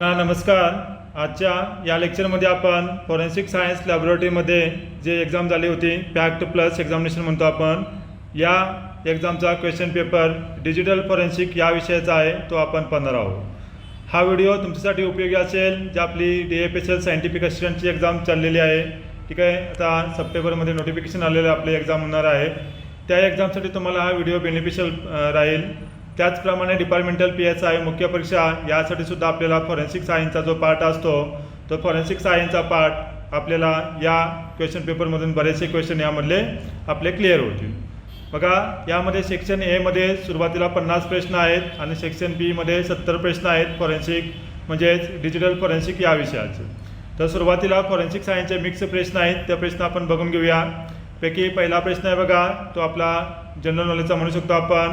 हा, नमस्कार. आजच्या या लेक्चरमध्ये आपण फॉरेन्सिक सायन्स लॅबोरेटरीमध्ये जे एक्झाम झाली होती पॅक्ट प्लस एक्झामिनेशन म्हणतो आपण या एक्झामचा क्वेश्चन पेपर डिजिटल फॉरेन्सिक या विषयाचा आहे तो आपण पाहणार आहोत. हा व्हिडिओ तुमच्यासाठी उपयोगी असेल जे आपली D F S L scientific असिस्टंटची exam चाललेली आहे. ठीक आहे आता सप्टेंबरमध्ये नोटिफिकेशन आलेलं आपली एक्झाम होणार आहे. त्या एक्झामसाठी तुम्हाला हा व्हिडिओ बेनिफिशियल राहील. त्याचप्रमाणे डिपार्टमेंटल पी एस आय मुख्य परीक्षा यासाठी सुद्धा आपल्याला फॉरेन्सिक सायन्सचा जो पार्ट असतो तो फॉरेन्सिक सायन्सचा पार्ट आपल्याला या क्वेश्चन पेपरमधून बरेचसे क्वेश्चन यामधले आपले क्लिअर होतील. बघा यामध्ये सेक्शन एमध्ये सुरुवातीला पन्नास प्रश्न आहेत आणि सेक्शन बीमध्ये सत्तर प्रश्न आहेत फॉरेन्सिक म्हणजेच डिजिटल फॉरेन्सिक या विषयाचे. तर सुरुवातीला फॉरेन्सिक सायन्सचे मिक्स प्रश्न आहेत त्या प्रश्न आपण बघून घेऊया. पैकी पहिला प्रश्न आहे बघा तो आपला जनरल नॉलेजचा म्हणू शकतो आपण.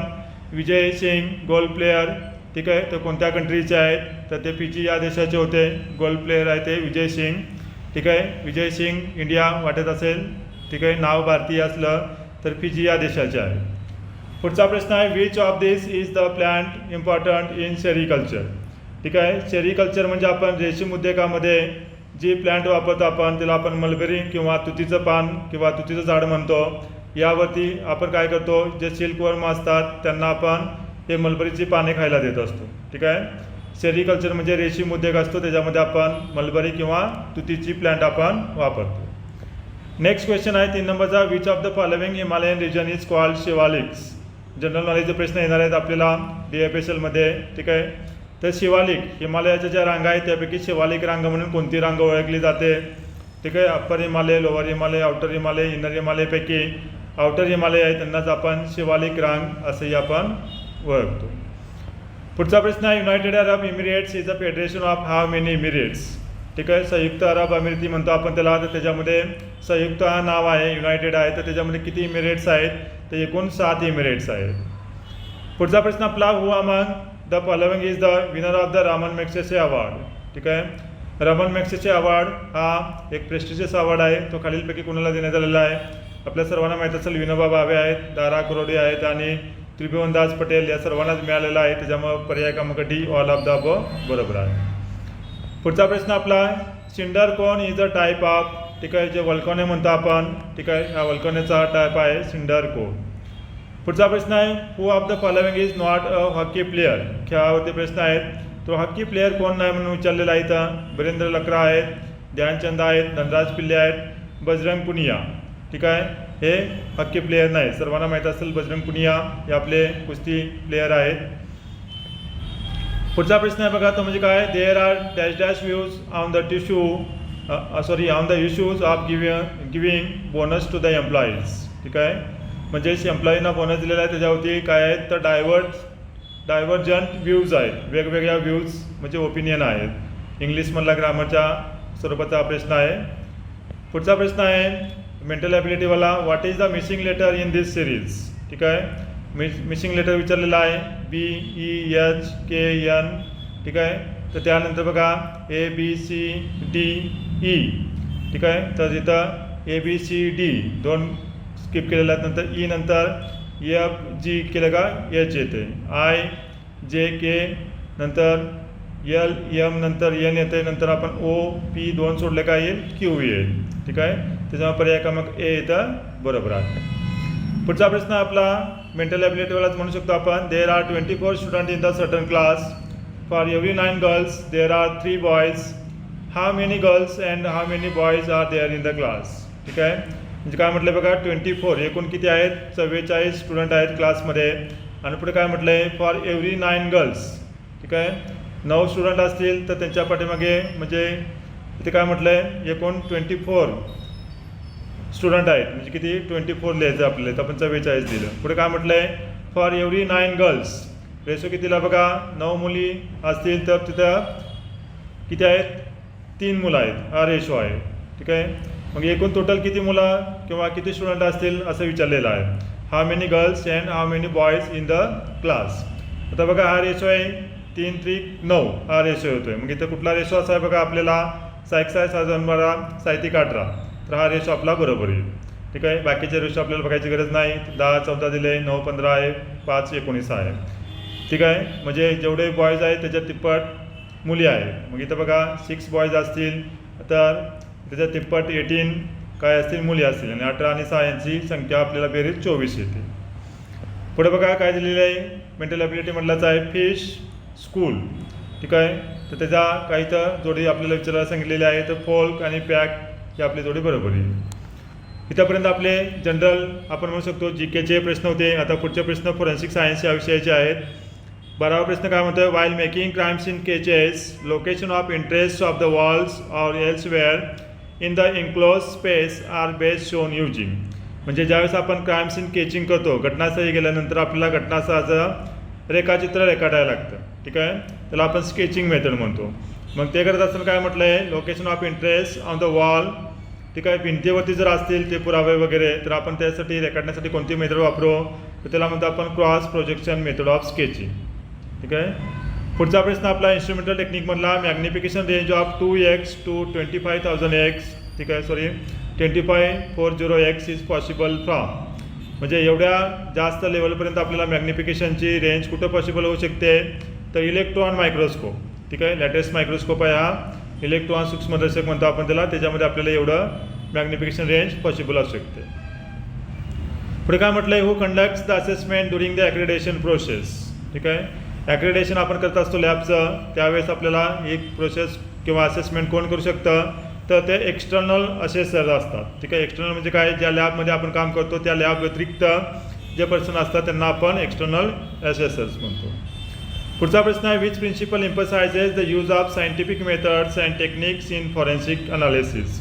विजय सिंग गोल प्लेयर ठीक आहे तर कोणत्या कंट्रीचे आहेत? तर ते फिजी या देशाचे होते. गोल प्लेयर आहे ते विजय सिंग. ठीक आहे? विजय सिंग इंडिया वाटत असेल. ठीक आहे? नाव भारतीय असलं तर फिजी या देशाचे आहे. पुढचा प्रश्न आहे which of this is the plant important in sericulture ठीक आहे? सेरिकल्चर म्हणजे आपण रेशीम उद्योगामध्ये जी प्लांट वापरतो आपण त्याला आपण मलबेरी किंवा तुतीचं पान किंवा तुतीचं झाड म्हणतो. यावरती आपण काय करतो जे सिल्कवर्म असतात त्यांना आपण हे मलबरीची पाने खायला देत असतो. ठीक आहे? सेरिकल्चर म्हणजे रेशीम उद्योग असतो त्याच्यामध्ये आपण मलबरी किंवा तुतीची प्लांट आपण वापरतो. नेक्स्ट क्वेश्चन आहे तीन नंबरचा. Which of the following Himalayan region is called Shivaliks general नॉलेजचे प्रश्न येणार आहेत आपल्याला डी एफ एस एलमध्ये ठीक आहे? तर शिवालिक हिमालयाच्या ज्या रांगा आहेत त्यापैकी शिवालिक रांग म्हणून कोणती रांग ओळखली जाते? ठीक आहे? Upper Himalaya lower Himalaya outer Himalaya inner हिमालयपैकी outer Himalaya आहे त्यांनाच आपण शिवालिक रांग असंही आपण ओळखतो. पुढचा प्रश्न आहे United Arab Emirates is a federation of how many emirates ठीक आहे? संयुक्त अरब अमिराती म्हणतो आपण त्याला तर त्याच्यामध्ये संयुक्त हा नाव आहे युनायटेड आहे तर त्याच्यामध्ये किती इमिरेट्स आहेत? तर एकूण सात इमिरेट्स आहेत. पुढचा प्रश्न आपला हुआ मग the following is the winner of the Raman Magsaysay award ठीक आहे? रमन मॅक्सेचे अवॉर्ड हा एक प्रेस्टिजियस अवॉर्ड आहे. तो खालीलपैकी कोणाला देण्यात आलेला आहे? आपल्या सर्वांना माहीत असेल विनोबा भावे आहेत दारा कुरोडी आहेत आणि त्रिभुवनदास पटेल या सर्वांनाच मिळालेला आहे. त्याच्यामुळं पर्याय क्रमांक डी ऑल ऑफ द ब बरोबर आहे. पुढचा प्रश्न आपला cinder cone is a type of ठीक आहे जे वल्कॉने म्हणतो आपण ठीक आहे हा वल्कॉनेचा टाईप आहे सिंडर कोन पुढचा प्रश्न आहे who of the following is not a hockey player खेळावरती प्रश्न आहेत तो हॉकी प्लेअर कोण नाही म्हणून विचारलेला आहे इथं. बरेंद्र लकरा आहेत ध्यानचंद आहेत धनराज पिल्ले आहेत बजरंग पुनिया. ठीक आहे? हे हॉकी प्लेयर नाही. सर्वांना माहीत असेल बजरंग पुनिया हे आपले कुस्ती प्लेयर आहेत. पुढचा प्रश्न आहे बघा तो म्हणजे काय? There are dash dash views on the tissue sorry on the issues of giving giving bonus to the employees ठीक आहे? म्हणजे एम्प्लॉईना बोनस दिलेला आहे त्याच्यावरती काय आहेत तर डायव्हर्ट डायव्हर्जंट व्ह्यूज आहेत. वेगवेगळ्या व्ह्यूज म्हणजे ओपिनियन आहेत. इंग्लिशमधला ग्रामरच्या स्वरूपाचा प्रश्न आहे. पुढचा प्रश्न आहे mental ॲबिलिटीवाला what is the missing letter in this series ठीक आहे? मिस मिसिंग लेटर विचारलेला आहे. B E H K N ठीक आहे? तर त्यानंतर बघा A B C D E ठीक आहे? तर इथं ए बी सी डी दोन स्किप केलेल्या आहेत नंतर ई नंतर एफ जी केलं का? एच येते. आय जे के नंतर एल एम नंतर एन येते. नंतर आपण ओ पी दोन सोडले का येईल? क्यू येईल. ठीक आहे? त्याच्यामुळे पर्याय क्रमांक ए येतं बरोबर आहे. पुढचा प्रश्न आपला मेंटल ॲबिलिटीवालाच म्हणू शकतो आपण. There are twenty four student in the certain class for every nine girls there are three boys how many girls and how many boys are there in the class ठीक आहे? म्हणजे काय म्हटलं बघा ट्वेंटी फोर एकूण किती आहेत? चव्वेचाळीस स्टुडंट आहेत क्लासमध्ये आणि पुढे काय म्हटलं आहे फॉर एव्हरी नाईन गर्ल्स ठीक आहे? नऊ स्टुडंट असतील तर त्यांच्या पाठीमागे म्हणजे इथे काय म्हटलं आहे एकूण ट्वेंटी फोर स्टुडंट आहेत. म्हणजे किती? ट्वेंटी फोर लिहायचं आपल्याला. तर आपण चव्वेचाळीस दिलं. पुढे काय म्हटलं आहे for every nine girls ratio कितीला बघा? नऊ मुली असतील तर तिथं किती आहेत? तीन मुलं आहेत. हा रेशो आहे. ठीक आहे? मग एकूण टोटल किती मुलं किंवा किती स्टुडंट असतील असं विचारलेलं आहे. How many girls and how many boys in the class आता बघा हा रेशो आहे तीन त्रिक नऊ. हा रेशो येतो आहे मग इथं कुठला रेशो असा आहे बघा आपल्याला? सायक साय साधारण बारा साहित्यिक अठरा. तर हा रेशो आपला बरोबर येईल. ठीक आहे? बाकीचे रेशो आपल्याला बघायची गरज नाही. दहा चौदा दिले नऊ पंधरा आहे पाच एकोणीस आहे. ठीक आहे? म्हणजे जेवढे बॉयज आहेत त्याच्या तिप्पट मुली आहेत. मग इथं बघा सिक्स बॉयज असतील. तर त्याच्या तिप्पट एटीन काय असतील मुली असतील. आणि अठरा आणि सहा यांची संख्या आपल्याला बेरीज चोवीस येते. पुढे बघा काय दिलेलं आहे. मेंटल ॲबिलिटी म्हटलंच आहे. फिश स्कूल ठीक आहे? तर त्याच्या काही तर जोडी आपल्याला विचारायला सांगितलेली आहे. तर फोल्क आणि पॅक ही आपली जोडी बरोबर येईल इथंपर्यंत आपले जनरल आपण म्हणू शकतो जी केचे प्रश्न होते. आता पुढचे प्रश्न फोरेन्सिक सायन्स या विषयाचे आहेत. बारावा प्रश्न काय म्हणतोय? While making crimes in sketches location of interest of the walls or elsewhere in the enclose space are best shown using म्हणजे ज्यावेळेस आपण क्राईम्स इन केचिंग करतो घटनास्थळी गेल्यानंतर आपल्याला घटनास्थळाचं रेखाचित्र रेखाटायला लागतं. ठीक आहे? त्याला आपण स्केचिंग मेथड म्हणतो. मग ते करत असताना काय म्हटलं आहे location of interest on the wall ठीक आहे? भिंतीवरती जर असतील ते पुरावे वगैरे तर आपण त्यासाठी रेखाटण्यासाठी कोणती मेथड वापरू? तर त्याला म्हणतो आपण cross projection method of sketching ठीक आहे? पुढचा प्रश्न आपला instrumental टेक्निकमधला magnification range of two X to twenty five thousand X ठीक आहे sorry twenty five four zero X is possible from म्हणजे एवढ्या जास्त लेवलपर्यंत आपल्याला मॅग्निफिकेशनची रेंज कुठं पॉसिबल होऊ शकते? तर इलेक्ट्रॉन मायक्रोस्कोप ठीक आहे लेटेस्ट मायक्रोस्कोप आहे हा. इलेक्ट्रॉन सूक्ष्मदर्शक म्हणतो आपण त्याला. त्याच्यामध्ये आपल्याला एवढं मॅग्निफिकेशन रेंज पॉसिबल असू शकते. पुढे काय म्हटलं आहे who conducts the assessment during the accreditation process ठीक आहे. ॲक्रेडेशन आपण करत असतो लॅबचं त्यावेळेस आपल्याला एक प्रोसेस किंवा असेसमेंट कोण करू शकतं? तर ते एक्सटर्नल असेसर असतात. ठीक आहे? एक्सटर्नल म्हणजे काय? ज्या लॅबमध्ये आपण काम करतो त्या लॅब व्यतिरिक्त जे पर्सन असतात त्यांना आपण एक्सटर्नल असेसर्स म्हणतो. पुढचा प्रश्न आहे which principle emphasizes the use of scientific methods and techniques in forensic analysis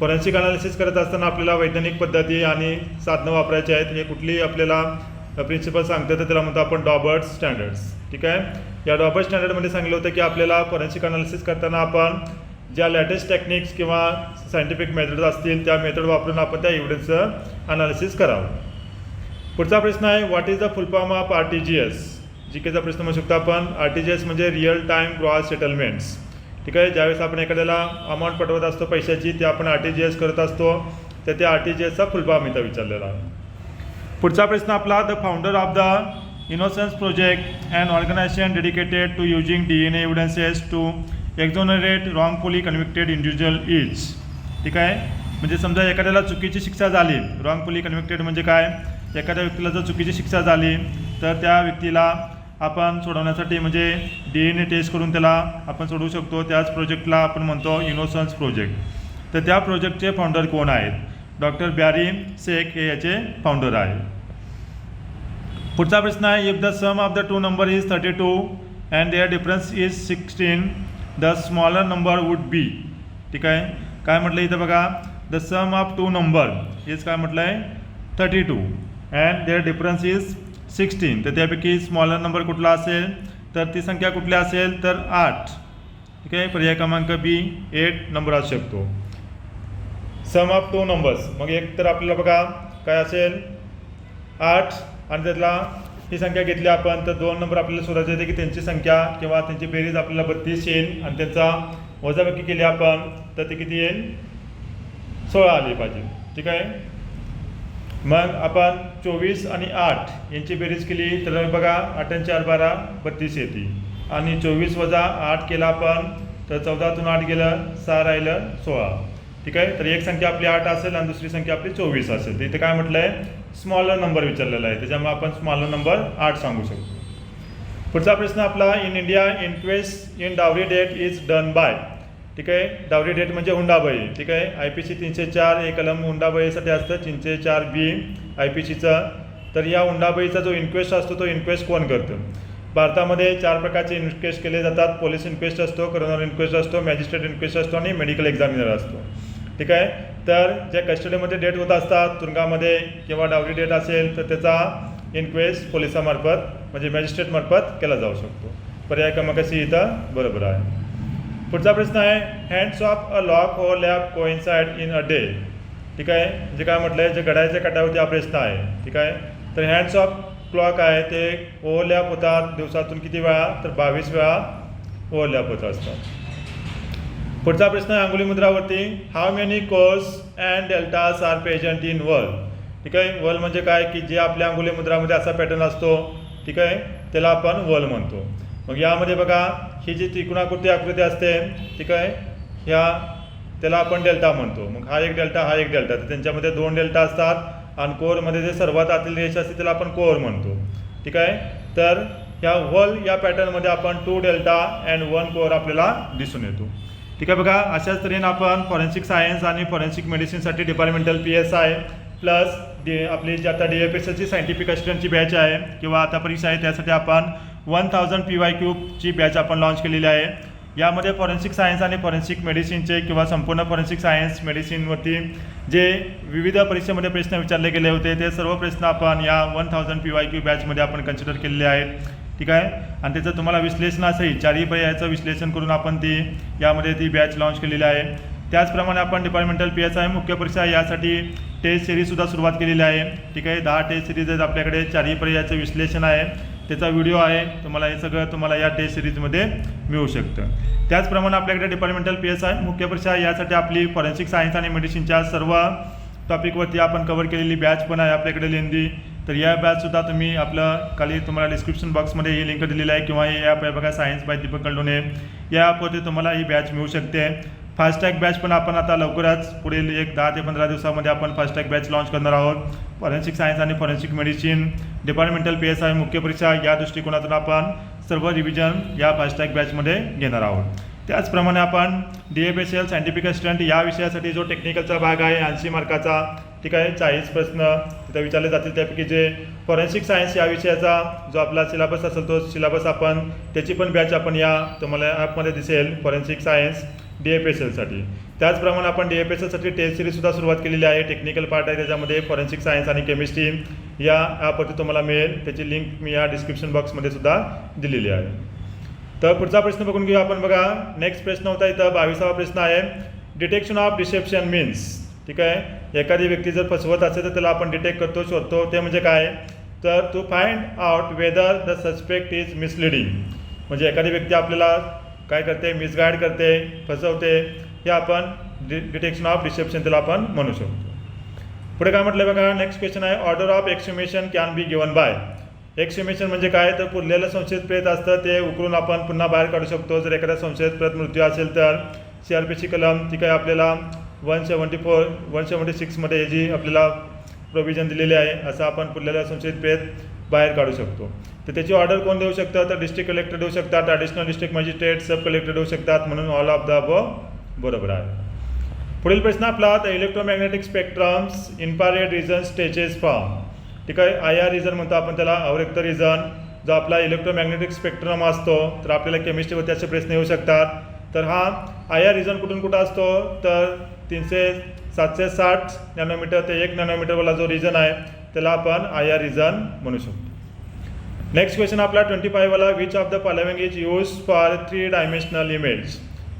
forensic analysis करत असताना आपल्याला वैज्ञानिक पद्धती आणि साधनं वापरायची आहेत. हे कुठली आपल्याला प्रिन्सिपल सांगतं तर त्याला म्हणतो आपण डॉबर्ट स्टँडर्ड्स ठीक आहे? या डॉबर्ट स्टँडर्डमध्ये सांगितलं होतं की आपल्याला फॉरेन्सिक अनालिसिस करताना आपण ज्या लेटेस्ट टेक्निक्स किंवा सायंटिफिक मेथड्स असतील त्या मेथड वापरून आपण त्या एव्हिडन्सचं अनालिसिस करावं. पुढचा प्रश्न आहे what is the full form of R T G S G केचा प्रश्न म्हणू शकतो आपण. आर टी जी एस म्हणजे रिअल टाईम ग्रॉस सेटलमेंट्स ठीक आहे? ज्यावेळेस आपण एखाद्याला अमाऊंट पटवत असतो पैशाची ते आपण आर टी जी एस करत असतो. तर त्या आर टी जी एसचा फुलफॉर्म इथं विचारलेला आहे. पुढचा प्रश्न आपला the founder of the Innocence Project and organisation dedicated to using D N evidences to exonerate wrongfully convicted individual is ठीक आहे? म्हणजे समजा एखाद्याला चुकीची शिक्षा झाली रॉंगफुली कन्व्हिक्टेड म्हणजे काय? एखाद्या व्यक्तीला जर चुकीची शिक्षा झाली तर त्या व्यक्तीला आपण सोडवण्यासाठी म्हणजे डी एन ए टेस्ट करून त्याला आपण सोडवू शकतो. त्याच प्रोजेक्टला आपण म्हणतो इनोसन्स प्रोजेक्ट तर त्या प्रोजेक्टचे फाउंडर कोण आहेत? डॉक्टर बॅरी शेख हे याचे फाउंडर आहे पुढचा प्रश्न आहे if the sum of the two number is thirty two and their difference is sixteen the smaller number would be ठीक आहे? काय म्हटलं इथं बघा? The sum of two number is काय म्हटलं आहे thirty two and their difference is sixteen तर त्यापैकी स्मॉलर नंबर कुठला असेल? तर ती संख्या कुठली असेल? तर आठ. ठीक आहे? पर्याय क्रमांक बी एट नंबर असू शकतो. सम ऑफ टू नंबर्स मग एक तर आपल्याला बघा काय असेल? आठ. आणि त्यातला ही संख्या घेतली आपण तर दोन नंबर आपल्याला शोधायचे येते की त्यांची संख्या किंवा त्यांची बेरीज आपल्याला बत्तीस येईल. आणि त्यांचा वजाबाकी केली आपण तर ते किती येईल? सोळा आली पाहिजे. ठीक आहे? मग आपण चोवीस आणि आठ यांची बेरीज केली तर बघा आठ आणि चार बारा बत्तीस येते आणि चोवीस वजा आठ केला आपण तर चौदातून आठ गेलं सहा राहिलं सोळा. ठीक आहे? तर एक संख्या आपली आठ असेल आणि दुसरी संख्या आपली चोवीस असेल. तर इथे काय म्हटलं आहे स्मॉलर नंबर विचारलेला आहे. त्याच्यामुळे आपण स्मॉलर नंबर आठ सांगू शकतो. पुढचा प्रश्न आपला in India inquest in dowry death is done by ठीक आहे? डावरी डेट म्हणजे हुंडाबळी. ठीक आहे? आय पी सी तीनशे चार हे कलम हुंडाबळीसाठी असतं. तीनशे चार बी आय पी सीचं तर या हुंडाबळीचा जो इन्क्वेस्ट असतो तो इन्क्वेस्ट कोण करतं? भारतामध्ये चार प्रकारचे इन्क्वेस्ट केले जातात. पोलीस इन्क्वेस्ट असतो करोनर इन्क्वेस्ट असतो मॅजिस्ट्रेट इन्क्वेस्ट असतो आणि मेडिकल एक्झामिनर असतो. ठीक आहे? तर ज्या कस्टडीमध्ये डेट होत असतात तुरुंगामध्ये किंवा डावरी डेट असेल तर त्याचा इन्क्वेस्ट पोलिसामार्फत म्हणजे मॅजिस्ट्रेटमार्फत केला जाऊ शकतो. पर्याय क्रमांक सी इथं बरोबर आहे. पुढचा प्रश्न आहे hands of a lock O lab coincide in a day ठीक आहे? जे काय म्हटलं आहे जे घड्याळच्या काटावरती हा प्रश्न आहे. ठीक आहे? तर हँड्स ऑफ क्लॉक आहे ते ओव्हरलॅप होतात. दिवसातून किती वेळा? तर बावीस वेळा ओव्हरलॅप होत असतात. पुढचा प्रश्न आहे अंगुली मुद्रावरती. How many cores and deltas are present in whorl ठीक आहे? वर्ल्ड म्हणजे काय? की जे आपल्या अंगुली मुद्रामध्ये असा पॅटर्न असतो. ठीक आहे? त्याला आपण वर्ल्ड म्हणतो. मग यामध्ये बघा ही जी त्रिकोणाकृती आकृती असते ठीक आहे? ह्या त्याला आपण डेल्टा म्हणतो. मग हा एक डेल्टा हा एक डेल्टा तर त्यांच्यामध्ये दोन डेल्टा असतात आणि कोअरमध्ये जे सर्वात आतील रेष असते त्याला आपण कोअर म्हणतो. ठीक आहे? तर ह्या होल या पॅटर्नमध्ये आपण two delta and one core आपल्याला दिसून येतो. ठीक आहे बघा अशाच तऱ्हेने आपण फॉरेन्सिक सायन्स आणि forensic मेडिसिनसाठी departmental P S I plus D आपली जी आता डी एफ एस एसची सायंटिफिक असिस्टंटची बॅच आहे किंवा आता परीक्षा आहे त्यासाठी आपण वन थाउजंड पी वाय क्यूबची बॅच आपण लॉन्च केलेली आहे. यामध्ये फॉरेन्सिक सायन्स आणि फॉरेन्सिक मेडिसिनचे किंवा संपूर्ण फॉरेन्सिक सायन्स मेडिसिनवरती जे विविध परीक्षेमध्ये प्रश्न विचारले गेले होते ते सर्व प्रश्न आपण या one thousand P Y Q बॅचमध्ये आपण कन्सिडर केलेले आहेत. ठीक आहे? आणि त्याचं तुम्हाला विश्लेषण असंही चारही पर्यायाचं विश्लेषण करून आपण ती यामध्ये ती बॅच लॉन्च केलेली आहे. त्याचप्रमाणे आपण डिपार्टमेंटल पी एस आय मुख्य परीक्षा यासाठी टेस्ट सिरीजसुद्धा सुरुवात केलेली आहे. ठीक आहे? दहा टेस्ट सिरीज आहेत आपल्याकडे चारही पर्यायाचं विश्लेषण आहे. त्याचा व्हिडिओ आहे तुम्हाला हे सगळं तुम्हाला या टेस्ट सिरीजमध्ये मिळू शकतं. त्याचप्रमाणे आपल्याकडे डिपार्टमेंटल पी एस आय मुख्य परीक्षा यासाठी आपली फॉरेन्सिक सायन्स आणि मेडिसिनच्या सर्व टॉपिकवरती आपण कवर केलेली बॅच पण आहे आपल्याकडे लेंदी तर या बॅचसुद्धा तुम्ही आपलं खाली तुम्हाला डिस्क्रिप्शन बॉक्समध्ये ही लिंक दिलेली आहे किंवा हे ॲप आहे बघा सायन्स बाय दीपक कंडोने या ॲपवरती तुम्हाला ही बॅच मिळू शकते. फास्टॅग बॅच पण आपण आता लवकरच पुढील एक दहा ते पंधरा दिवसामध्ये आपण फास्टॅग बॅच लॉन्च करणार आहोत. फॉरेन्सिक सायन्स आणि forensic medicine departmental P S I मुख्य परीक्षा या दृष्टिकोनातून आपण सर्व रिव्हिजन या फास्टॅग बॅचमध्ये घेणार आहोत. त्याचप्रमाणे आपण D F S L scientific assistant या विषयासाठी जो टेक्निकलचा भाग आहे ऐंशी मार्काचा ठीक आहे चाळीस प्रश्न तिथं विचारले जातील त्यापैकी जे फॉरेन्सिक सायन्स या विषयाचा जो आपला सिलेबस असेल तो सिलेबस आपण त्याची पण बॅच आपण या तुम्हाला ॲपमध्ये दिसेल forensic science D F S एलसाठी त्याचप्रमाणे आपण डी एफ एस एलसाठी टेस्ट सिरीजसुद्धा सुरुवात केलेली आहे. टेक्निकल पार्ट आहे त्याच्यामध्ये फॉरेन्सिक सायन्स आणि केमिस्ट्री या ॲपवरती तुम्हाला मिळेल. त्याची लिंक मी या डिस्क्रिप्शन बॉक्समध्ये सुद्धा दिलेली आहे. तर पुढचा प्रश्न बघून घेऊ आपण बघा. नेक्स्ट प्रश्न होता इथं बावीसावा प्रश्न आहे. डिटेक्शन ऑफ डिसेप्शन मीन्स ठीक आहे? एखादी व्यक्ती जर फसवत असेल तर त्याला आपण डिटेक्ट करतो शोधतो. ते म्हणजे काय? तर to find out whether the suspect is misleading म्हणजे एखादी व्यक्ती आपल्याला काय करते? मिसगाईड करते फसवते. हे आपण डि डिटेक्शन ऑफ डिसेप्शन त्याला आपण म्हणू शकतो. पुढे काय म्हटलं बघा? नेक्स्ट क्वेश्चन आहे. Order of exhumation can be given by exhumation म्हणजे काय? तर पुरलेलं संशयित प्रेत असतं ते उकरून आपण पुन्हा बाहेर काढू शकतो. जर एखाद्या संशयित प्रेत मृत्यू असेल तर सी आर पीची कलम ती काय आपल्याला one seventy four one seventy सिक्समध्ये जी आपल्याला प्रोव्हिजन दिलेली आहे असं आपण पुरलेलं संशयित प्रेत बाहेर काढू शकतो. तर त्याची ऑर्डर कोण देऊ शकतं? तर डिस्ट्रिक्ट कलेक्टर देऊ शकतात additional district magistrate sub collector देऊ शकतात म्हणून ऑल ऑफ द ब बरोबर आहे. पुढील प्रश्न आपला तर electromagnetic spectrums infrared region stages form ठीक आहे आय आर रिझन म्हणतो आपण त्याला अवरिक्त रिझन जो आपला इलेक्ट्रोमॅग्नेटिक स्पेक्ट्रम असतो तर आपल्याला केमिस्ट्रीवरती असे प्रश्न येऊ शकतात. तर हा आय आर रिझन कुठून कुठं असतो? तर तीनशे सातशे साठ नॅनोमीटर ते एक नॅनोमीटरवाला जो रिझन आहे त्याला आपण आय आर रिझन म्हणू शकतो. नेक्स्ट क्वेश्चन आपला twenty फायवाला which of the following is use for three dimensional image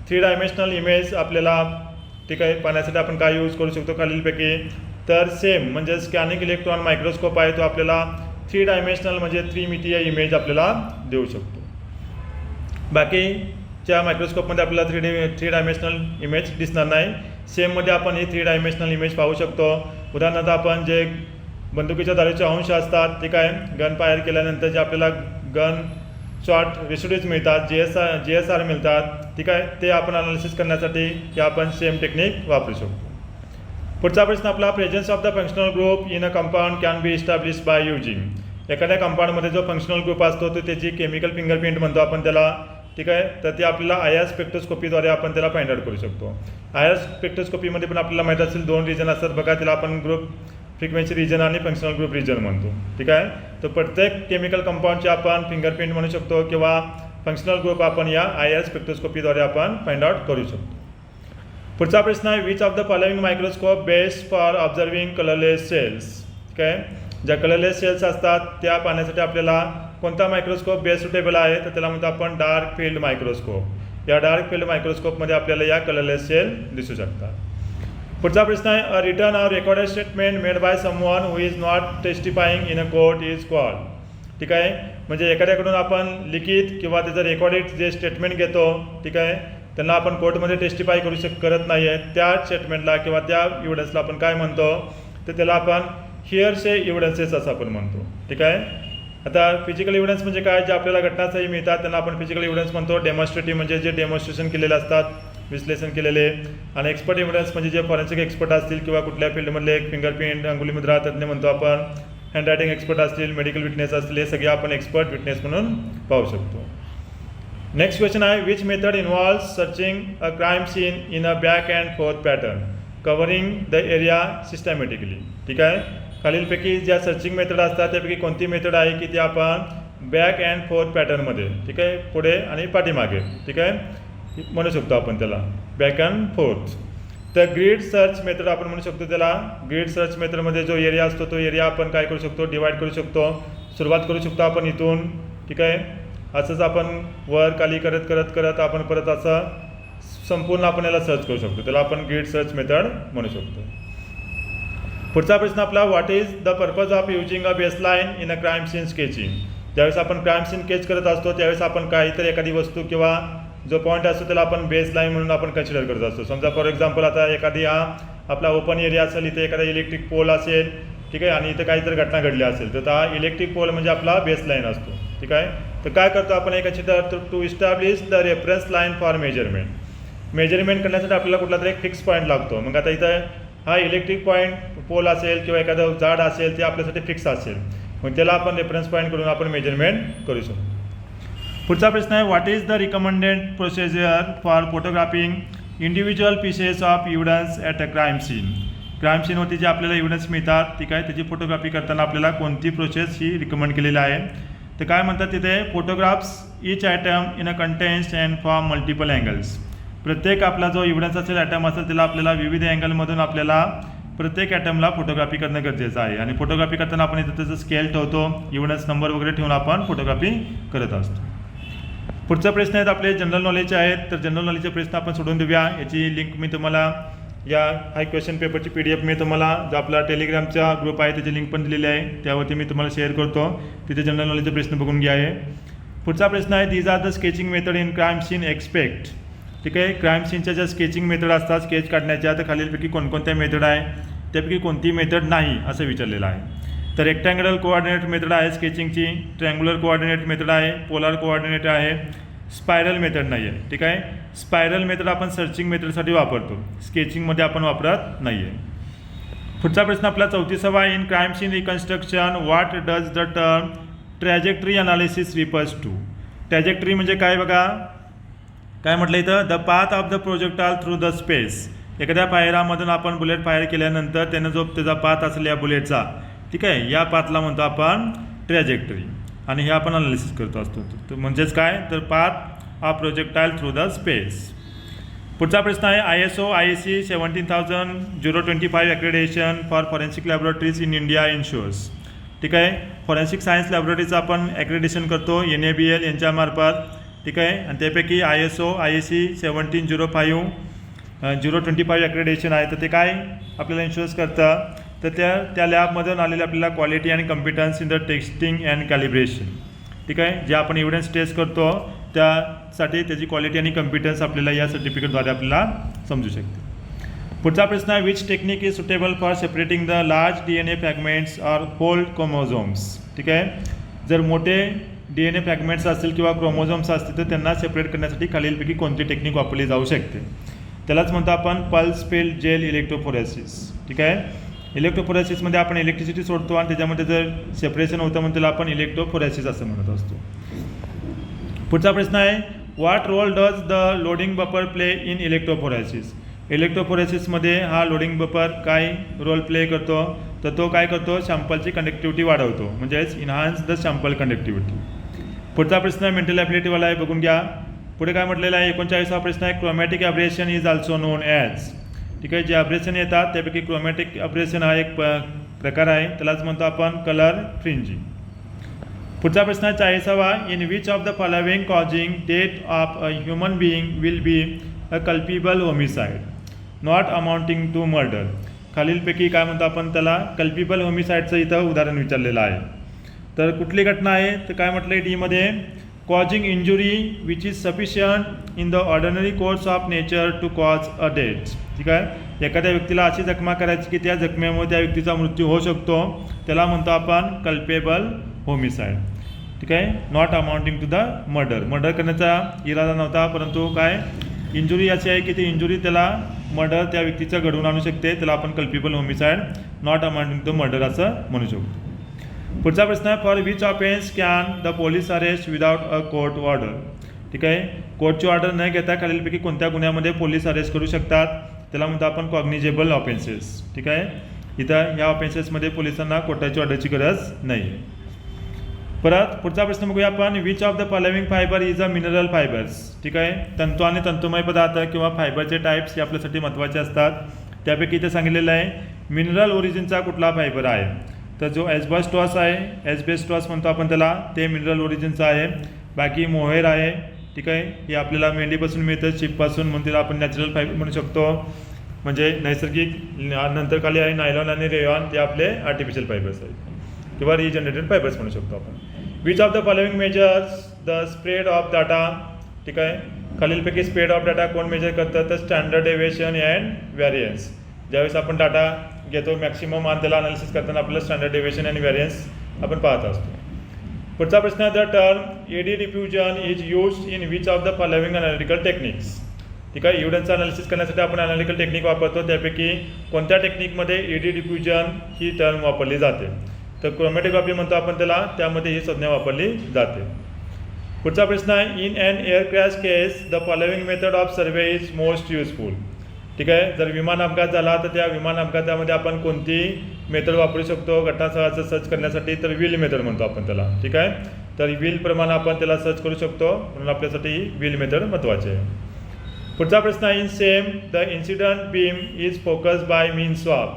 three dimensional image आपल्याला ठीक आहे पाहण्यासाठी आपण काय यूज करू शकतो खालीलपैकी? तर सेम म्हणजे स्कॅनिंग इलेक्ट्रॉन मायक्रोस्कोप आहे तो आपल्याला थ्री डायमेन्शनल म्हणजे त्रिमितीय इमेज आपल्याला देऊ शकतो. बाकी त्या मायक्रोस्कोपमध्ये आपल्याला three D three dimensional image दिसणार नाही सेममध्ये आपण ही थ्री डायमेन्शनल इमेज पाहू शकतो. उदाहरणार्थ आपण जे बंदुकीच्या दारूचे अंश असतात ते काय? गन फायर केल्यानंतर जे आपल्याला गन शॉर्ट रेसिड्यूज मिळतात G S R G S R मिळतात ठीक आहे ते आपण अनालिसिस करण्यासाठी हे आपण सेम टेक्निक वापरू शकतो. पुढचा प्रश्न आपला presence of the functional group in a compound can be establish by using एखाद्या कंपाऊंडमध्ये जो फंक्शनल ग्रुप असतो तो त्याची केमिकल फिंगरप्रिंट म्हणतो आपण त्याला. ठीक आहे? तर ते आपल्याला आय आर स्पेक्ट्रोस्कोपीद्वारे आपण त्याला फाइंड आउट करू शकतो. आय आर स्पेक्ट्रोस्कोपीमध्ये पण आपल्याला माहीत असेल दोन रिजन असतात. बघा त्याला आपण ग्रुप फ्रिक्वेन्सी रिजन आणि फंक्शनल ग्रुप रिजन म्हणतो. ठीक आहे? तर प्रत्येक केमिकल कंपाऊंडचे आपण फिंगरप्रिंट म्हणू शकतो किंवा फंक्शनल ग्रुप आपण या आय आर स्पेक्ट्रोस्कोपीद्वारे आपण फाइंड आउट करू शकतो. पुढचा प्रश्न आहे which of the following microscope best for observing colourless cells ठीक आहे? ज्या कलरलेस सेल्स असतात त्या पाहण्यासाठी आपल्याला कोणता मायक्रोस्कोप बेस्ट सुटेबल आहे? तर त्याला म्हणतो आपण डार्क फील्ड मायक्रोस्कोप या डार्क फील्ड मायक्रोस्कोपमध्ये आपल्याला या कलरलेस सेल दिसू शकतात. पुढचा प्रश्न आहे a written or recorded statement made by someone who is not testifying in a court is call ठीक आहे? म्हणजे एखाद्याकडून आपण लिखित किंवा त्याचं रेकॉर्डेड जे स्टेटमेंट घेतो ठीक आहे? त्यांना आपण कोर्टमध्ये टेस्टिफाय करू शक करत नाही आहे त्या स्टेटमेंटला किंवा त्या इव्हिडन्सला आपण काय म्हणतो? तर त्याला आपण हिअर से इव्हिडन्सेस असं आपण म्हणतो. ठीक आहे? आता फिजिकल एव्हिडन्स म्हणजे काय? जे आपल्याला घटनास्थळी मिळतात त्यांना आपण फिजिकल एव्हिडन्स म्हणतो. डेमॉन्स्ट्रेटिव्ह म्हणजे जे डेमॉन्स्ट्रेशन केलेले असतात विश्लेषण केलेले. आणि एक्सपर्ट एव्हिडन्स म्हणजे जे फॉरेन्सिक एक्सपर्ट असतील किंवा कुठल्या फील्डमधले फिंगरप्रिंट अंगुली मुद्रा तज्ज्ञ म्हणतो आपण. हँडरायटिंग एक्सपर्ट असतील मेडिकल विटनेस असतील हे सगळे आपण एक्सपर्ट विटनेस म्हणून पाहू शकतो. नेक्स्ट क्वेश्चन आहे which method involve searching a crime scene in a back and forth pattern covering the area systematically ठीक आहे? खालीलपैकी ज्या सर्चिंग मेथड असतात त्यापैकी कोणती मेथड आहे की ती आपण बॅक अँड फोर्थ पॅटर्नमध्ये ठीक आहे? पुढे आणि पाठीमागे ठीक आहे? म्हणू शकतो आपण त्याला. बॅक अँड फोर्थ तर ग्रीड सर्च मेथड आपण म्हणू शकतो त्याला. ग्रीड सर्च मेथडमध्ये जो एरिया असतो तो एरिया आपण काय करू शकतो? डिवाईड करू शकतो. सुरुवात करू शकतो आपण इथून ठीक आहे? असंच आपण वर खाली करत करत करत आपण परत असं संपूर्ण आपण याला सर्च करू शकतो. त्याला आपण ग्रीड सर्च मेथड म्हणू शकतो. पुढचा प्रश्न आपला what is the purpose of using a baseline in a crime scene sketching ज्यावेळेस आपण क्राईम सीन स्केच करत असतो त्यावेळेस आपण काहीतरी एखादी वस्तू किंवा जो पॉईंट असतो त्याला आपण बेस लाईन म्हणून आपण कन्सिडर करत असतो. समजा फॉर एक्झाम्पल आता एखादी हा आपला ओपन एरिया असेल इथे एखादा इलेक्ट्रिक पोल असेल ठीक आहे? आणि इथं काहीतरी घटना घडली असेल तर हा इलेक्ट्रिक पोल म्हणजे आपला बेस लाईन असतो ठीक आहे? तर काय करतो आपण एक तर to establish the reference line for measurement measurement करण्यासाठी आपल्याला कुठला तरी एक फिक्स पॉईंट लागतो. मग आता इथं हा इलेक्ट्रिक पॉईंट पोल असेल किंवा एखादं झाड असेल ते आपल्यासाठी फिक्स असेल. मग त्याला आपण रेफरन्स पॉईंट करून आपण मेजरमेंट करू शकतो पुढचा प्रश्न आहे what is the recommended procedure for photographing individual pieces of evidence at a crime scene crime सीनवरती जे आपल्याला इव्हिडन्स मिळतात ती काय? त्याची फोटोग्राफी करताना आपल्याला कोणती प्रोसेस ही रिकमेंड केलेली आहे? तर काय म्हणतात तिथे photographs each item in a context and from multiple angles प्रत्येक आपला जो इव्हिडन्स असेल ॲटम असेल त्याला आपल्याला विविध अँगलमधून आपल्याला प्रत्येक ॲटमला फोटोग्राफी करणं गरजेचं आहे. आणि फोटोग्राफी करताना आपण इथं त्याचं स्केल ठेवतो. इव्हिडन्स नंबर वगैरे ठेवून आपण फोटोग्राफी करत असतो. पुढचा प्रश्न आहेत आपले जनरल नॉलेजचे आहेत. तर जनरल नॉलेजचे प्रश्न आपण सोडून देऊया. याची लिंक मी तुम्हाला या हाय क्वेश्चन पेपरची पी डी एफ मी तुम्हाला जो आपला टेलिग्रामचा ग्रुप आहे त्याची लिंक पण दिलेली आहे. त्यावरती मी तुम्हाला शेअर करतो. तिथे जनरल नॉलेजचे प्रश्न बघून घ्या आहे पुढचा प्रश्न आहे these are the sketching method in crime scene except ठीक आहे? क्राईम सीनच्या ज्या स्केचिंग मेथड असतात स्केच काढण्याच्या तर खालीलपैकी कोणकोणत्या मेथड आहे? त्यापैकी कोणती मेथड नाही असं विचारलेलं आहे. तर रेक्टँग्युलर कोऑर्डिनेट मेथड आहे स्केचिंगची ट्रँग्युलर कोऑर्डिनेट मेथड आहे पोलार कोऑर्डिनेट आहे. स्पायरल मेथड नाही आहे ठीक आहे? स्पायरल मेथड आपण सर्चिंग मेथडसाठी वापरतो. स्केचिंगमध्ये आपण वापरत नाही आहे. पुढचा प्रश्न आपला चौतीसावा in crime scene reconstruction what does the term trajectory analysis refers to trajectory म्हणजे काय बघा? काय म्हटलं इथं? The path of the projectile through the space एखाद्या फायरामधून आपण बुलेट फायर केल्यानंतर त्यानं जो त्याचा पाथ असेल या बुलेटचा ठीक आहे या पाथला म्हणतो आपण ट्रॅजेक्टरी आणि हे आपण अनालिसिस करतो असतो. तर म्हणजेच काय? तर path of projectile through the space पुढचा प्रश्न आहे I S O I C seventeen thousand zero twenty five accreditation for forensic laboratories in India ensures ठीक आहे फॉरेन्सिक सायन्स लॅबोरेटरीचं आपण ॲक्रेडेशन करतो एन ए बी एल यांच्यामार्फत ठीक आहे? आणि त्यापैकी I S O I S C seventeen zero five zero twenty five accreditation आहे. तर ते काय आपल्याला इन्शुरन्स करतं? तर त्या त्या लॅबमधून आलेले आपल्याला क्वालिटी आणि competence in the testing and calibration ठीक आहे? जे आपण एव्हिडन्स टेस्ट करतो त्यासाठी त्याची क्वालिटी आणि कम्पिटन्स आपल्याला या सर्टिफिकेटद्वारे आपल्याला समजू शकते. पुढचा प्रश्न आहे which technique is suitable for separating the large D N A fragments or whole chromosomes ठीक आहे? जर मोठे डी एन ए फ्रॅगमेंट्स असतील किंवा क्रोमोझोम्स असतील तर त्यांना सेपरेट करण्यासाठी खालीलपैकी कोणती टेक्निक वापरली जाऊ शकते? त्यालाच म्हणतो आपण पल्स पेल जेल इलेक्ट्रोफोरेसिस ठीक आहे? इलेक्ट्रोफोरेसिसमध्ये आपण इलेक्ट्रिसिटी सोडतो आणि त्याच्यामध्ये जर सेपरेशन होतं म्हणून त्याला आपण इलेक्ट्रोफोरेसिस असं म्हणत असतो. पुढचा प्रश्न आहे what role does the loading buffer play in electrophoresis इलेक्ट्रोफोरेसिसमध्ये हा लोडिंग बफर काय रोल प्ले करतो? तर तो काय करतो? शॅम्पलची कंडक्टिव्हिटी वाढवतो. म्हणजेच इन्हान्स द शॅम्पल कंडक्टिव्हिटी पुढचा प्रश्न मेंटल ॲबिलिटीवाला आहे बघून घ्या. पुढे काय म्हटलेलं आहे? एकोणचाळीसवा प्रश्न आहे chromatic aberration is also known as ठीक आहे जे अब्रेशन येतात त्यापैकी क्रोमॅटिक अब्रेशन हा एक प- प्रकार आहे. त्यालाच म्हणतो आपण कलर फ्रिंजिंग पुढचा प्रश्न आहे चाळीसावा. In which of the following causing death of a human being will be a culpable homicide not amounting to murder खालीलपैकी काय म्हणतो आपण त्याला? कल्पिबल होमिसाईडचं इथं उदाहरण विचारलेलं आहे. तर कुठली घटना आहे? तर काय म्हटलं आहे डीमध्ये causing injury which is sufficient in the ordinary course of nature to cause a death ठीक आहे? एखाद्या व्यक्तीला अशी जखमा करायची की त्या जखमेमुळे त्या व्यक्तीचा मृत्यू होऊ शकतो. त्याला म्हणतो आपण कल्पेबल होमिसाईड ठीक आहे? Not amounting to the murder murder करण्याचा इरादा नव्हता परंतु काय? इंजुरी अशी आहे की ती इंजुरी त्याला मर्डर त्या व्यक्तीचं घडवून आणू शकते. त्याला आपण culpable homicide not amounting to murder असं म्हणू शकतो. पुढचा प्रश्न आहे for which offence can the police arrest without a court order ठीक आहे? कोर्टची ऑर्डर न घेता खालीलपैकी कोणत्या गुन्ह्यामध्ये पोलीस अरेस्ट करू शकतात? त्याला म्हणतो आपण कॉग्निजेबल ऑफेन्सेस ठीक आहे? इथं या ऑफेन्सेसमध्ये पोलिसांना कोर्टाची ऑर्डरची गरज नाही. परत पुढचा प्रश्न बघूया आपण which of the following fibre is a mineral fibres ठीक आहे? तंतू आणि तंतुमय पदार्थ किंवा फायबरचे टाईप्स हे आपल्यासाठी महत्त्वाचे असतात. त्यापैकी इथे सांगितलेलं आहे मिनरल ओरिजिनचा कुठला फायबर आहे? तर जो एस्बेस्टॉस आहे एस्बेस्टॉस म्हणतो आपण त्याला ते मिनरल ओरिजिनचा आहे. बाकी मोहेर आहे ठीक आहे? हे आपल्याला मेंढीपासून मिळतं चिपपासून म्हणून त्याला आपण नॅचरल फायबर म्हणू शकतो. म्हणजे नैसर्गिक नंतर खाली आहे नायलॉन आणि रेयॉन ते आपले आर्टिफिशियल फायबर्स आहेत. किंवा रिजनरेटेड फायबर्स म्हणू शकतो आपण. Which of the following measures the spread of data ठीक आहे? खालीलपैकी स्प्रेड ऑफ डाटा कोण मेजर करतं? तर स्टँडर्ड एव्हिएशन अँड व्हॅरियन्स ज्यावेळेस आपण डाटा घेतो मॅक्सिमम आणि त्याला अनालिसिस करताना आपल्याला स्टँडर्ड डेविएशन आणि व्हॅरियन्स आपण पाहत असतो. पुढचा प्रश्न आहे the term eddy diffusion is use in which of the following analytical techniques ठीक आहे एव्हिडन्सचं अनालिसिस करण्यासाठी आपण अनालिटिकल टेक्निक वापरतो त्यापैकी कोणत्या टेक्निकमध्ये एडी डिफ्युजन ही टर्म वापरली जाते? तर क्रोमॅटोग्राफी म्हणतो आपण त्याला त्यामध्ये ही संज्ञा वापरली जाते. पुढचा प्रश्न आहे in and air crash case the following method of survey is most useful ठीक आहे? जर विमान अपघात झाला तर त्या विमान अपघातामध्ये आपण कोणती मेथड वापरू शकतो. घटनास्थळाचं सर्च करण्यासाठी तर व्हील मेथड म्हणतो आपण त्याला. ठीक आहे? तर व्हीलप्रमाणे आपण त्याला सर्च करू शकतो. म्हणून आपल्यासाठी व्हील मेथड महत्त्वाची आहे. पुढचा प्रश्न आहे in SEM the incident beam is focus by mean swap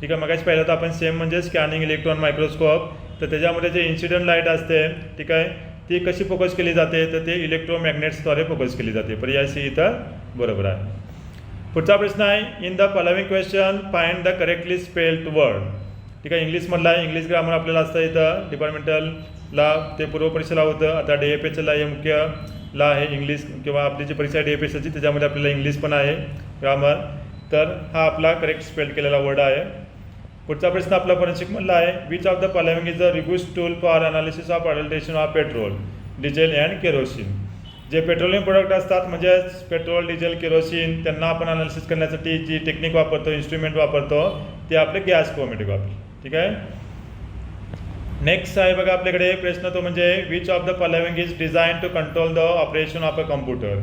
ठीक आहे? मगाच पाहिलं तर आपण सेम म्हणजे स्कॅनिंग इलेक्ट्रॉन मायक्रोस्कोप तर त्याच्यामध्ये जे इन्सिडंट लाइट असते ठीक आहे? ती कशी फोकस केली जाते? तर ते इलेक्ट्रोमॅग्नेट्सद्वारे फोकस केली जाते. पर्याय सी इथं बरोबर आहे. पुढचा प्रश्न आहे in the following question find the correctly spelled word ठीक आहे इंग्लिशमधला आहे इंग्लिश ग्रामर आपल्याला असतं इथं. डिपार्टमेंटलला ते पूर्व परीक्षेला होतं आता डी एफ एचला हे मुख्यला आहे इंग्लिश किंवा आपली जी परीक्षा आहे डी एफ एचची त्याच्यामध्ये आपल्याला इंग्लिश पण आहे ग्रामर तर हा आपला करेक्ट स्पेल केलेला वर्ड आहे. पुढचा प्रश्न आपला फॉरेन्सिकमधला आहे which of the following is a rigorous tool for analysis of adulteration of petrol diesel and kerosene जे पेट्रोलियम प्रोडक्ट असतात म्हणजेच पेट्रोल डिझेल केरोसिन त्यांना आपण अनालिसिस करण्यासाठी जी टेक्निक वापरतो इन्स्ट्रुमेंट वापरतो ते आपले गॅस क्रोमॅटोग्राफी ठीक आहे? नेक्स्ट आहे बघा आपल्याकडे प्रश्न तो म्हणजे which of the following is design to control the operation of a computer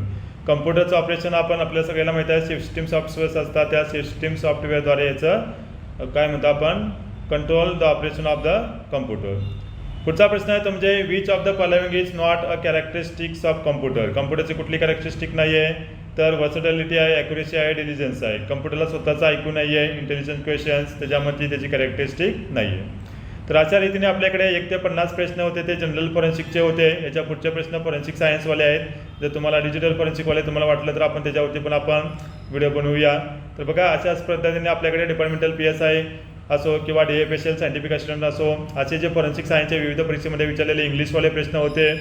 कम्प्युटरचं operation आपण आपल्या सगळ्यांना माहिती आहे सिस्टीम सॉफ्टवेअर्स असतात त्या सिस्टीम सॉफ्टवेअरद्वारे याचं काय म्हणतो आपण control the operation of the computer पुढचा प्रश्न आहे तुमचे म्हणजे which of the following is not a characteristics of computer कम्प्युटरची कुठली कॅरेक्टरिस्टिक नाही आहे तर वर्सटॅलिटी आहे ॲक्युरेसी आहे डिलिजन्स आहे. कम्प्युटरला स्वतःचं ऐकू नाही आहे इंटेलिजन्स क्वेश्चन्स त्याच्यामध्ये त्याची कॅरेक्टरिस्टिक नाही आहे तर अशा रीतीने आपल्याकडे एक ते पन्नास प्रश्न होते ते जनरल फॉरेन्सिकचे होते. याच्या पुढचे प्रश्न फॉरेन्सिक सायन्सवाले आहेत. जर तुम्हाला डिजिटल फॉरेन्सिकवाले तुम्हाला वाटलं तर आपण त्याच्यावरती पण आपण व्हिडिओ बनवूया. तर बघा अशाच पद्धतीने आपल्याकडे डिपार्टमेंटल पी एस आहे असो किंवा D F S L scientific assistant असो असे जे फॉरेन्सिक सायन्सच्या विविध परीक्षेमध्ये विचारलेले इंग्लिशवाले प्रश्न होते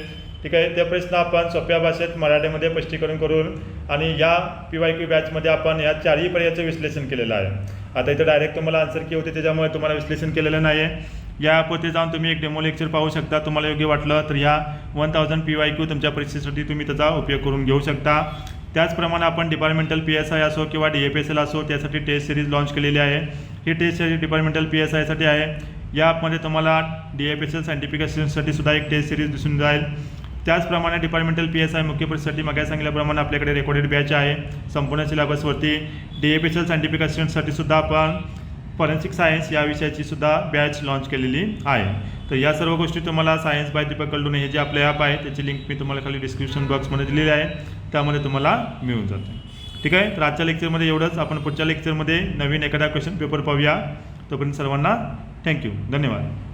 ठीक आहे? ते प्रश्न आपण सोप्या भाषेत मराठीमध्ये स्पष्टीकरण करून आणि या पी वाय क्यू बॅचमध्ये आपण या चारही पर्यायाचं विश्लेषण केलेलं आहे. आता इथं डायरेक्ट तुम्हाला आन्सर की होते त्याच्यामुळे तुम्हाला विश्लेषण केलेलं नाही आहे या ॲपवरती जाऊन तुम्ही एक डेमो लेक्चर पाहू शकता. तुम्हाला योग्य वाटलं तर या one thousand P Y Q तुमच्या परीक्षेसाठी तुम्ही त्याचा उपयोग करून घेऊ शकता. त्याचप्रमाणे आपण डिपार्टमेंटल पी एस आय असो किंवा डी एफ एस एल असो त्यासाठी टेस्ट सिरीज लॉन्च केलेली आहे. ही टेस्ट डिपार्टमेंटल पी एस आयसाठी आहे. या ॲपमध्ये तुम्हाला D F S L scientific असिस्टंटसाठी सुद्धा एक टेस्ट सिरीज दिसून जाईल. त्याचप्रमाणे डिपार्टमेंटल पी एस आय मुख्य परीक्षेसाठी मग सांगितल्याप्रमाणे आपल्याकडे रेकॉर्डेड बॅच आहे. संपूर्ण सिलेबसवरती D F S L scientific असिस्टंटसाठी सुद्धा आपण फॉरेन्सिक सायन्स या विषयाची सुद्धा बॅच लॉन्च केलेली आहे. तर या सर्व गोष्टी तुम्हाला सायन्स बाय दीपक कल्डुने हे जे आपले ॲप आहे त्याची लिंक मी तुम्हाला खाली डिस्क्रिप्शन बॉक्समध्ये दिलेली आहे. त्यामध्ये तुम्हाला मिळून जाते. ठीक आहे? तर आजच्या लेक्चरमध्ये एवढंच. आपण पुढच्या लेक्चरमध्ये नवीन एखादा क्वेश्चन पेपर पाहूया. तोपर्यंत सर्वांना थँक्यू धन्यवाद.